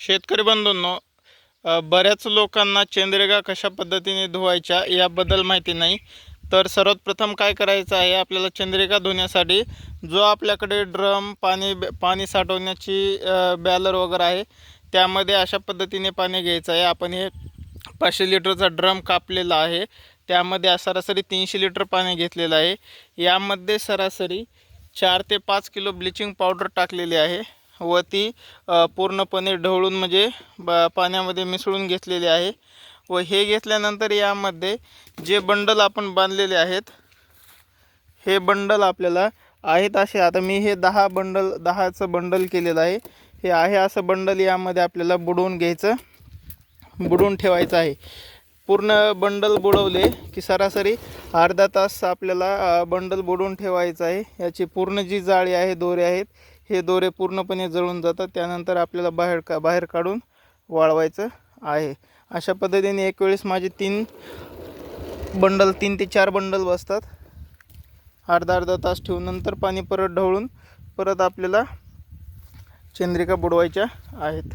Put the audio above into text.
शेतकरी बंधूंनो बऱ्याच लोकांना चंद्रिका कशा पद्धतीने धुवायच्या याबद्दल माहिती नाही. तर सर्वात प्रथम काय करायचं आहे आपल्याला चंद्रिका धुण्यासाठी जो आपल्याकडे ड्रम पाणी पाणी साठवण्याची बॅलर वगैरे आहे त्यामध्ये अशा पद्धतीने पाणी घ्यायचं आहे. आपण हे पाचशे लिटरचा ड्रम कापलेला आहे त्यामध्ये सरासरी तीनशे लिटर पाणी घेतलेलं आहे. यामध्ये सरासरी चार ते पाच किलो ब्लिचिंग पावडर टाकलेली आहे. व ती पूर्णपणे ढवळून म्हणजे ब पाण्यामध्ये मिसळून घेतलेली आहे. व हे घेतल्यानंतर यामध्ये जे बंडल आपण बांधलेले आहेत हे बंडल आपल्याला आहेत असे. आता मी हे दहा बंडल दहाचं बंडल केलेलं आहे. हे आहे असं बंडल यामध्ये आपल्याला बुडवून घ्यायचं बुडवून ठेवायचं आहे. पूर्ण बंडल बुडवले की सरासरी अर्धा तास आपल्याला बंडल बुडवून ठेवायचं आहे. याची पूर्ण जी जाळी आहे दोरे आहेत हे दोरे पूर्णपणे जळून जातात. त्यानंतर आपल्याला बाहेर का बाहेर काढून वाळवायचं आहे. अशा पद्धतीने एक वेळेस माझे तीन बंडल तीन ते चार बंडल बसतात. अर्धा अर्धा तास ठेवून नंतर पाणी परत ढवळून परत आपल्याला चंद्रिका बुडवायच्या आहेत.